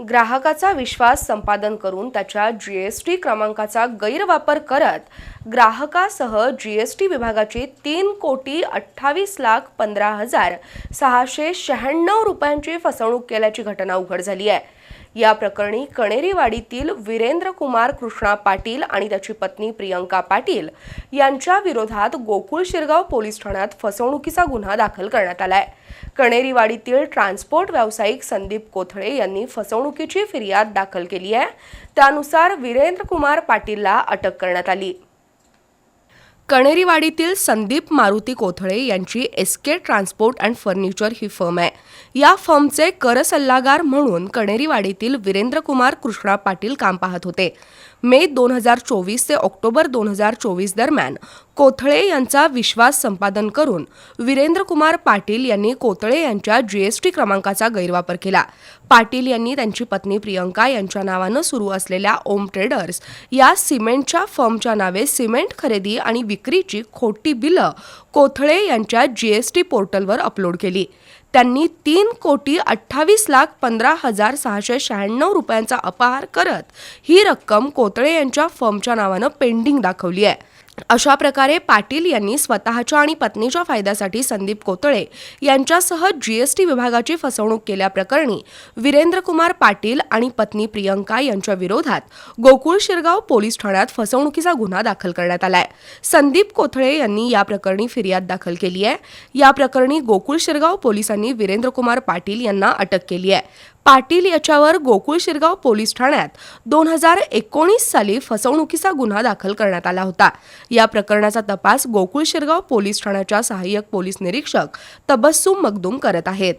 ग्राहकाचा विश्वास संपादन करून त्याच्या जी एस टी क्रमांकाचा गैरवापर करत ग्राहकासह जी एस टी विभागाची तीन कोटी अठ्ठावीस लाख पंधरा हजार सहाशे शहाण्णव रुपयांची फसवणूक केल्याची घटना उघड झाली आहे. या प्रकरणी कणेरीवाडीतील वीरेंद्र कुमार कृष्णा पाटील आणि त्याची पत्नी प्रियंका पाटील यांच्या विरोधात गोकुळ शिरगाव पोलीस ठाण्यात फसवणुकीचा गुन्हा दाखल करण्यात आलाय कणेरीवाडीतील ट्रान्सपोर्ट व्यावसायिक संदीप कोथळे यांनी फसवणुकीची फिर्याद दाखल केली आहे. त्यानुसार वीरेंद्र कुमार पाटीलला अटक करण्यात आली. कणेरीवाडीतील संदीप मारुती कोथळे यांची एसके ट्रान्सपोर्ट अँड फर्निचर ही फर्म आहे. या फर्मचे कर सल्लागार म्हणून कणेरीवाडीतील वीरेंद्रकुमार कृष्णा पाटील काम पाहत होते. मे दोन हजार चोवीस ते ऑक्टोबर दोन हजार चोवीस दरम्यान कोथळे यांचा विश्वास संपादन करून वीरेंद्रकुमार पाटील यांनी कोथळे यांच्या जीएसटी क्रमांकाचा गैरवापर केला. पाटील यांनी त्यांची पत्नी प्रियंका यांच्या नावानं सुरू असलेल्या ओम ट्रेडर्स या सिमेंटच्या फर्मच्या नावे सिमेंट खरेदी आणि विक्रीची खोटी बिलं कोथळे यांच्या जीएसटी पोर्टलवर अपलोड केली. त्यांनी तीन कोटी अठ्ठावीस लाख पंधरा हजार सहाशे शहाण्णव रुपयांचा अपहार करत ही रक्कम कोथळे यांच्या फर्मच्या नावानं पेंडिंग दाखवली आहे. अशा प्रकारे पाटील यांनी स्वतःच्या आणि पत्नीच्या फायद्यासाठी संदीप कोतळे यांच्यासह जीएसटी विभागाची फसवणूक केल्याप्रकरणी वीरेंद्रकुमार पाटील आणि पत्नी प्रियंका यांच्या विरोधात गोकुळ शिरगाव पोलीस ठाण्यात फसवणुकीचा गुन्हा दाखल करण्यात आलाय. संदीप कोथळे यांनी या प्रकरणी फिर्याद दाखल केली आहे. या प्रकरणी गोकुळ शिरगाव पोलिसांनी वीरेंद्रकुमार पाटील यांना अटक केली आहे. पाटील याच्यावर गोकुळ शिरगाव पोलीस ठाण्यात दोन हजार एकोणीस साली फसवणुकीचा गुन्हा दाखल करण्यात आला होता. या प्रकरणाचा तपास गोकुळ शिरगाव पोलीस ठाण्याच्या सहाय्यक पोलीस निरीक्षक तबस्सुम मगदूम करत आहेत.